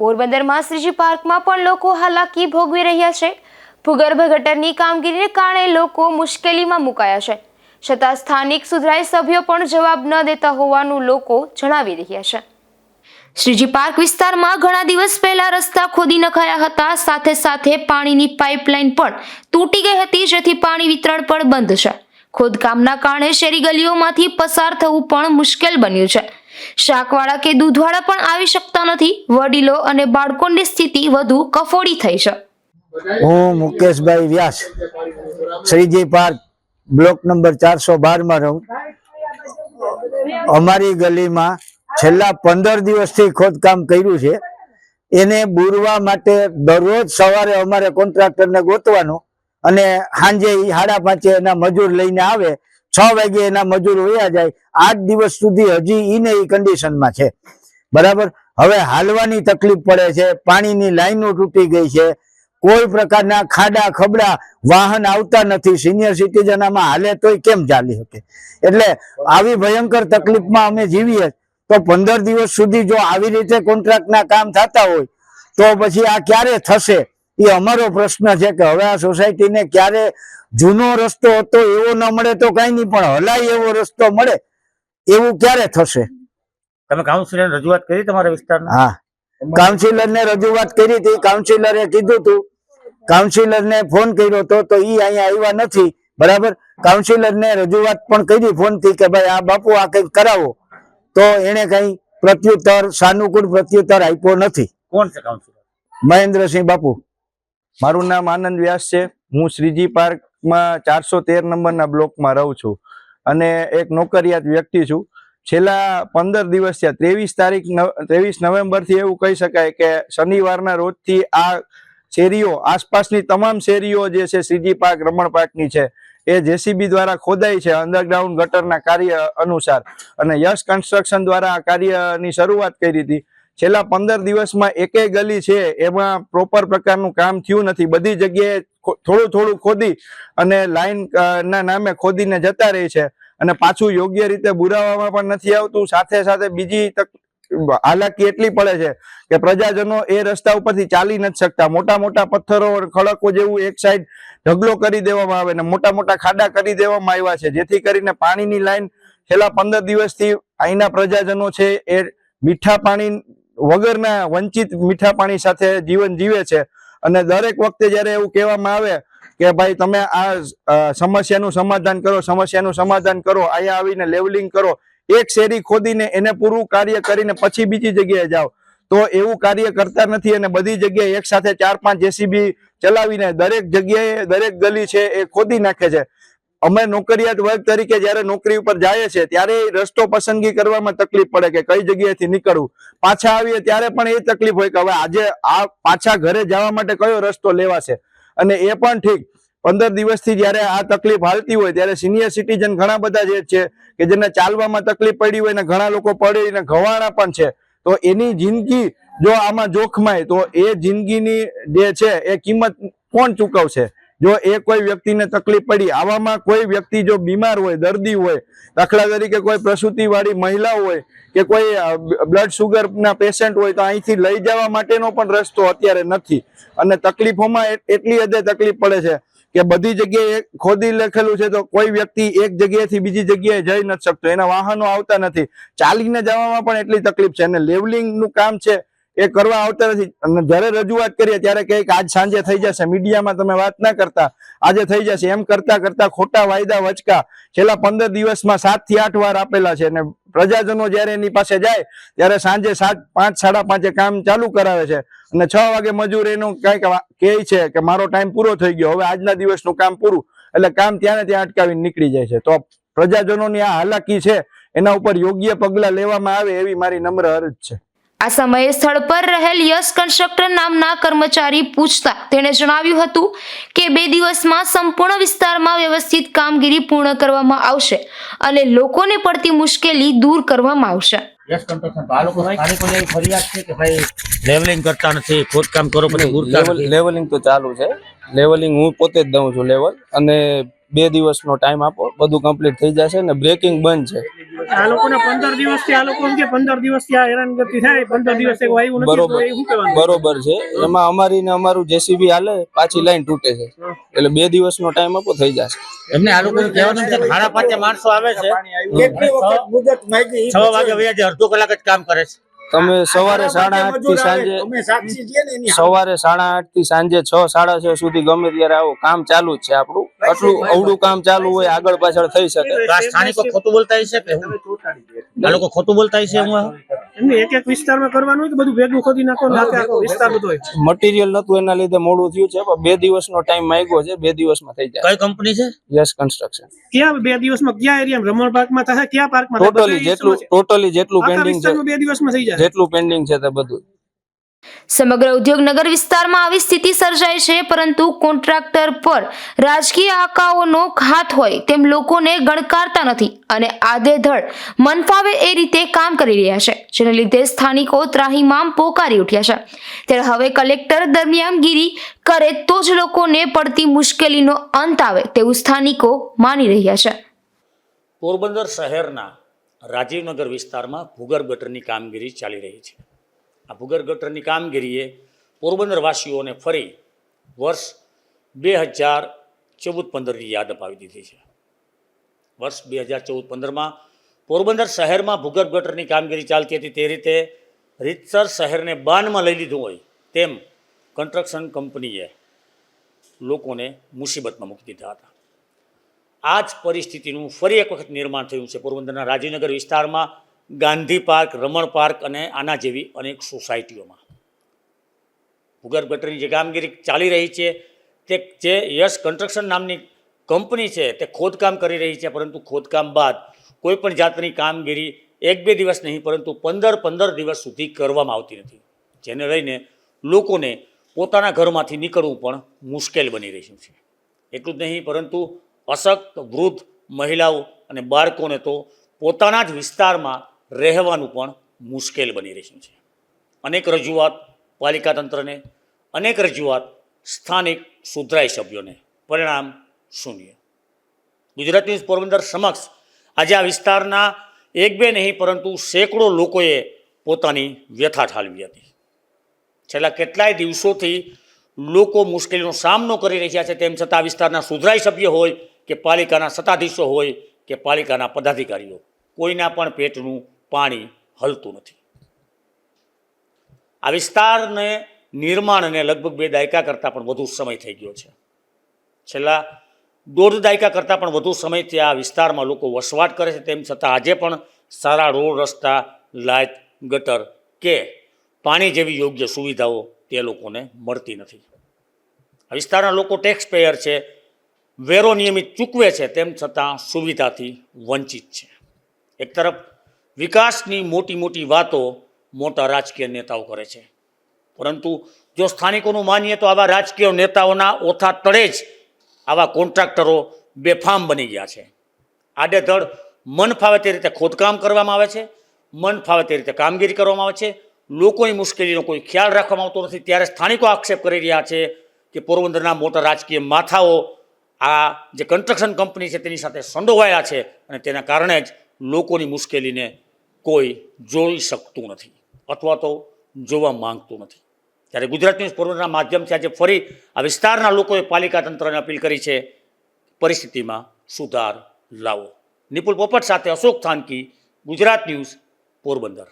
પોરબંદરમાં શ્રીજી પાર્કમાં પણ લોકો હાલાકી ભોગવી રહ્યા છે. ભૂગર્ભ ગટરની કામગીરીને કારણે લોકો મુશ્કેલીમાં મુકાયા છે. છતાં સ્થાનિક સુધરાઈ સભ્યો પણ જવાબ ન દેતા હોવાનું લોકો જણાવી રહ્યા છે. શ્રીજી પાર્ક વિસ્તારમાં ઘણા દિવસ પહેલા રસ્તા ખોદી નખાયા હતા. સાથે સાથે પાણીની પાઇપલાઇન પણ તૂટી ગઈ હતી, જેથી પાણી વિતરણ પણ બંધ છે. ખોદકામના કારણે શેરી ગલીઓમાંથી પસાર થવું પણ મુશ્કેલ બન્યું છે. શાકવાળા કે દૂધવાળા પણ આવી શકતા નથી. વડીલો અને બાળકોની સ્થિતિ વધુ કફોડી થઈ છે. હું Mukeshbhai Vyas, Shriji park, block number ચારસો બારમાં રહું. અમારી ગલીમાં છેલ્લા પંદર દિવસથી ખોદકામ કર્યું છે. એને બુરવા માટે દરરોજ સવારે અમારે કોન્ટ્રાક્ટરને ગોતવાનું અને સાંજે સાડા પાંચે એના મજૂર લઈને આવે છ વાગે એના મજૂર વયા જાય આઠ દિવસ સુધી હજી ઈને એ કન્ડિશનમાં છે. બરાબર? હવે હાલવાની તકલીફ પડે છે, પાણીની લાઈનો તૂટી ગઈ છે, કોઈ પ્રકારના ખાડા, ખબડા, વાહન આવતા નથી સિનિયર સિટીઝન આમાં હાલે તોય કેમ ચાલી શકે? એટલે આવી ભયંકર તકલીફમાં અમે જીવીએ તો પંદર દિવસ સુધી જો આવી રીતે કોન્ટ્રાક્ટના કામ થતા હોય, તો પછી આ ક્યારે થશે? એ અમારો પ્રશ્ન છે કે હવે આ સોસાયટીને ક્યારે જૂનો રસ્તો હતો એવો ન મળે તો કઈ નહીં પણ હલાય એવો રસ્તો મળે એવું ક્યારે થશે? તમે કાઉન્સિલર રજૂઆત કરી તમારા વિસ્તારના હા. કાઉન્સિલર ને રજૂઆત કરી હતી કાઉન્સિલરે કીધું હતું કાઉન્સિલર ને ફોન કર્યો હતો તો ઈ અહીંયા આવ્યા નથી બરાબર? કાઉન્સિલર ને રજૂઆત પણ કરી ફોનથી કે ભાઈ આ બાપુ આ કંઈક કરાવો. તો એને કઈ પ્રત્યુત્તર સાનુકૂળ પ્રત્યુત્તર આપ્યો નથી. કોણ છે કાઉન્સિલર મહેન્દ્રસિંહ બાપુ. મારું નામ આનંદ વ્યાસ છે. હું શ્રીજી પાર્કમાં ચારસો તેર નંબરના બ્લોકમાં રહું છું અને એક નોકરિયાત વ્યક્તિ છું. છેલ્લા પંદર દિવસ થયા, ત્રેવીસ તારીખ ત્રેવીસ નવેમ્બરથી એવું કહી શકાય કે શનિવારના રોજથી આ શેરીઓ, આસપાસની તમામ શેરીઓ જે છે શ્રીજી પાર્ક, રમણ પાર્કની છે, એ જેસીબી દ્વારા ખોદાઈ છે અંડરગ્રાઉન્ડ ગટરના કાર્ય અનુસાર. અને યશ કન્સ્ટ્રક્શન દ્વારા આ કાર્યની શરૂઆત કરી હતી. છેલ્લા પંદર દિવસમાં એકેય ગલી છે, એમાં પ્રોપર પ્રકારનું કામ થયું નથી. બધી જગ્યાએ થોડું થોડું ખોદી અને લાઈન ના નામે ખોદીને જતા રહી છે. અને પાછું યોગ્ય રીતે બુરાવામાં પણ નથી આવતું. સાથે સાથે બીજી હાલાકી એટલી પડે છે કે પ્રજાજનો એ રસ્તા ઉપરથી ચાલી નથી શકતા. મોટા મોટા પથ્થરો ખડકો જેવું એક સાઈડ ઢગલો કરી દેવામાં આવે ને મોટા મોટા ખાડા કરી દેવામાં આવ્યા છે. જેથી કરીને પાણીની લાઈન છેલ્લા પંદર દિવસથી અહીંના પ્રજાજનો છે એ મીઠા પાણી વગરના વંચિત મીઠા પાણી સાથે જીવન જીવે છે. અને દરેક વખતે જ્યારે એવું કહેવામાં આવે કે ભાઈ તમે આ સમસ્યાનું સમાધાન કરો, સમસ્યાનું સમાધાન કરો, અહીંયા આવીને લેવલિંગ કરો, એક શેરી ખોદીને એને પૂરું કાર્ય કરીને પછી બીજી જગ્યાએ જાઓ, તો એવું કાર્ય કરતા નથી અને બધી જગ્યાએ એક સાથે ચાર પાંચ જેસીબી ચલાવીને દરેક જગ્યાએ દરેક ગલી છે એ ખોદી નાખે છે. અમે નોકરિયાત વર્ગ તરીકે જ્યારે નોકરી ઉપર જાય છે, ત્યારે રસ્તો પસંદગી કરવામાં તકલીફ પડે કે કઈ જગ્યાએથી નીકળવું. પાછા આવીએ ત્યારે પણ એ તકલીફ હોય કે હવે આજે આ પાછા ઘરે જવા માટે કયો રસ્તો લેવાશે અને એ પણ ઠીક. પંદર દિવસથી જ્યારે આ તકલીફ હાલતી હોય, ત્યારે સિનિયર સિટીઝન ઘણા બધા જે છે કે જેને ચાલવામાં તકલીફ પડી હોય ને ઘણા લોકો પડીને ઘવાણા પણ છે, તો એની જિંદગી જો આમાં જોખમાય, તો એ જિંદગીની જે છે, એ કિંમત કોણ ચૂકવશે? જો એ કોઈ વ્યક્તિને તકલીફ પડી, આવામાં કોઈ વ્યક્તિ જો બીમાર હોય, દર્દી હોય, દાખલા તરીકે કોઈ પ્રસૂતિવાળી મહિલા હોય કે કોઈ બ્લડ શુગરના પેશન્ટ હોય તો અહીંથી લઈ જવા માટેનો પણ રસ્તો અત્યારે નથી. અને તકલીફોમાં એટલી હદે તકલીફ પડે છે કે બધી જગ્યાએ ખોદી લખેલું છે તો કોઈ વ્યક્તિ એક જગ્યાએથી બીજી જગ્યાએ જઈ નથી શકતો. એના વાહનો આવતા નથી. ચાલીને જવામાં પણ એટલી તકલીફ છે. અને લેવલિંગનું કામ છે એ કરવા આવતા નથી. અને જ્યારે રજૂઆત કરીએ ત્યારે કહે કે આજ સાંજે થઈ જશે. મીડિયામાં તમે વાત ના કરતા. આજે થઈ જશે. એમ કરતા કરતા ખોટા વાયદા વચકા છેલ્લા પંદર દિવસમાં સાતથી આઠ વાર આપેલા છે. અને પ્રજાજનો જ્યારે એની પાસે જાય, ત્યારે સાંજે સાત, પાંચ, સાડા પાંચે કામ ચાલુ કરાવે છે. અને છ વાગે મજૂર એનું કંઈક કહે છે કે મારો ટાઈમ પૂરો થઈ ગયો. હવે આજના દિવસનું કામ પૂરું. એટલે કામ ત્યાં ત્યાં અટકાવીને નીકળી જાય છે. તો પ્રજાજનોની આ હાલાકી છે, એના ઉપર યોગ્ય પગલા લેવામાં આવે એવી મારી નમ્ર અરજ છે. આ સમયે સ્થળ પર રહેલ યશ કન્સ્ટ્રક્ટર નામના કર્મચારી પૂછતા તેણે જણાવ્યું હતું કે બે દિવસમાં સંપૂર્ણ વિસ્તારમાં વ્યવસ્થિત કામગીરી પૂર્ણ કરવામાં આવશે અને લોકોને પડતી મુશ્કેલી દૂર કરવામાં આવશે. યસ કન્સ્ટ્રક્શન તો આ લોકો સ્થાનિકોની એવી ફરિયાદ છે કે ભાઈ લેવલિંગ કરતા નથી ખોદકામ કરો પછી. લેવલિંગ તો ચાલુ છે. લેવલિંગ હું પોતે જ દઉં છું લેવલ અને બે દિવસનો ટાઈમ આપો બધું કમ્પ્લીટ થઈ જશે ને બ્રેકિંગ બંધ છે. આ લોકોને પંદર દિવસ આ લોકો એમ કે પંદર દિવસ આ હેરાનગતિ થાય પંદર દિવસથી કોઈ નથી બરોબર. છે. એમાં અમારી ને અમારું જેસીબી હાલે પાછી લાઈન તૂટે છે. એટલે બે દિવસનો ટાઈમ આપો થઈ જશે. એમને આ લોકો કહેવાનું છે કે સાડા માણસો આવે છે. કેટલી વખત મુદત માંગી? ઈ વાગે વયા જાય અડધો કલાક જ કામ કરે છે. તમે સવારે સાડા આઠથી સાંજે સવારે સાડા આઠથી સાંજે છ સાડા છ સુધી ગમે ત્યારે આવો. કામ ચાલુ જ છે આપણું. આટલું અવડું કામ ચાલુ હોય આગળ પાછળ થઈ શકે. સ્થાનિકો ખોટું બોલતા હશે કે આ લોકો ખોટું બોલતા હશે હું એમને એક એક વિસ્તારમાં કરવાનું હોય કે બધું ભેગું ખોદી નાખો ને આખે વિસ્તાર બધો હોય. નતું એના લીધે મોડું થયું છે પણ બે દિવસનો ટાઈમ માંગ્યો છે બે દિવસમાં થઈ જાય. કઈ કંપની છે? યસ કન્સ્ટ્રક્શન ક્યાં બે દિવસમાં ક્યાં એરિયા રમણ પાર્કમાં થાય ક્યાં પાર્કમાં ટોટલી જેટલું ટોટલી જેટલું પેન્ડિંગ છે. બે દિવસમાં થઈ જાય. જેટલું પેન્ડિંગ છે તે બધું. સમગ્ર ઉદ્યોગનગર વિસ્તારમાં આવી સ્થિતિ સર્જાય છે, પરંતુ કોન્ટ્રાક્ટર પર રાજકીય આકાઓનો હાથ હોય તેમ લોકોને ગણકારતા નથી અને આધેધડ મન ફાવે એ રીતે કામ કરી રહ્યા છે, જેને લીધે સ્થાનિકો ત્રાહીમામ પોકારી ઉઠ્યા છે. ત્યારે હવે કલેક્ટર દરમિયાનગીરી કરે તો જ લોકોને પડતી મુશ્કેલીનો અંત આવે તેવું સ્થાનિકો માની રહ્યા છે. પોરબંદર શહેરના રાજીવનગર વિસ્તારમાં ભૂગર્ભ ગટરની કામગીરી ચાલી રહી છે. આ ભૂગર્ભ ગટરની કામગીરીએ પોરબંદરવાસીઓને ફરી વર્ષ બે હજાર ચૌદ પંદરની યાદ અપાવી દીધી છે. વર્ષ બે હજાર ચૌદ પંદરમાં પોરબંદર શહેરમાં ભૂગર્ભ ગટરની કામગીરી ચાલતી હતી. તે રીતે રીતસર શહેરને બાનમાં લઈ લીધું હોય તેમ કન્સ્ટ્રક્શન કંપનીએ લોકોને મુસીબતમાં મૂકી દીધા હતા. આ જ પરિસ્થિતિનું ફરી એક વખત નિર્માણ થયું છે પોરબંદરના રાજીવનગર વિસ્તારમાં. ગાંધી પાર્ક, રમણ પાર્ક અને આના જેવી અનેક સોસાયટીઓમાં. ભૂગર્ભ ગટરની જે કામગીરી ચાલી રહી છે, તે જે યશ કન્સ્ટ્રક્શન નામની કંપની છે, તે ખોદકામ કરી રહી છે, પરંતુ ખોદકામ બાદ કોઈપણ જાતની કામગીરી એક બે દિવસ નહીં, પરંતુ પંદર પંદર દિવસ સુધી કરવામાં આવતી નથી. જેને લઈને લોકોને પોતાના ઘરમાંથી નીકળવું પણ મુશ્કેલ બની રહ્યું છે. એટલું જ નહીં, પરંતુ અશક્ત, વૃદ્ધ મહિલાઓ અને બાળકોને તો પોતાના જ વિસ્તારમાં રહેવાનું પણ મુશ્કેલ બની રહ્યું છે. અનેક રજૂઆત પાલિકા તંત્રને, અનેક રજૂઆત સ્થાનિક સુધરાઈ સભ્યોને પરિણામ શૂન્ય. ગુજરાત ન્યૂઝ પોરબંદર સમક્ષ આજે આ વિસ્તારના એક બે નહીં, પરંતુ સેંકડો લોકોએ પોતાની વ્યથા ઠાલવી હતી. છેલ્લા કેટલાય દિવસોથી લોકો મુશ્કેલીનો સામનો કરી રહ્યા છે, તેમ છતાં આ વિસ્તારના સુધરાઈ સભ્ય હોય કે પાલિકાના સત્તાધીશો હોય કે પાલિકાના પદાધિકારીઓ. કોઈના પણ પેટનું પાણી હલતું નથી. આ વિસ્તારને નિર્માણને લગભગ બે દાયકા કરતાં પણ વધુ સમય થઈ ગયો છે. છેલ્લા દોઢ દાયકા કરતાં પણ વધુ સમયથી આ વિસ્તારમાં લોકો વસવાટ કરે છે, તેમ છતાં આજે પણ સારા રોડ, રસ્તા લાઇટ ગટર કે પાણી જેવી યોગ્ય સુવિધાઓ તે લોકોને મળતી નથી. આ વિસ્તારના લોકો ટેક્સ પેયર છે, વેરો નિયમિત ચૂકવે છે, તેમ છતાં સુવિધાથી વંચિત છે. એક તરફ વિકાસની મોટી મોટી વાતો મોટા રાજકીય નેતાઓ કરે છે. પરંતુ જો સ્થાનિકોનું માનીએ તો આવા રાજકીય નેતાઓના ઓથા તળે જ આવા કોન્ટ્રાક્ટરો બેફામ બની ગયા છે. આડેધડ મન ફાવે તે રીતે ખોદકામ કરવામાં આવે છે, મન ફાવે તે રીતે કામગીરી કરવામાં આવે છે. લોકોની મુશ્કેલીનો કોઈ ખ્યાલ રાખવામાં આવતો નથી. ત્યારે સ્થાનિકો આક્ષેપ કરી રહ્યા છે કે પોરબંદરના મોટા રાજકીય માથાઓ આ જે કન્સ્ટ્રક્શન કંપની છે તેની સાથે સંડોવાયા છે અને તેના કારણે જ લોકોની મુશ્કેલીને કોઈ જોઈ શકતું નથી અથવા તો જોવા માંગતું નથી. ત્યારે ગુજરાત ન્યૂઝ પોરબંદરના માધ્યમથી આજે ફરી આ વિસ્તારના લોકોએ પાલિકા તંત્રને અપીલ કરી છે, પરિસ્થિતિમાં સુધાર લાવો. નિપુલ પોપટ સાથે અશોક થાનકી, ગુજરાત ન્યૂઝ પોરબંદર.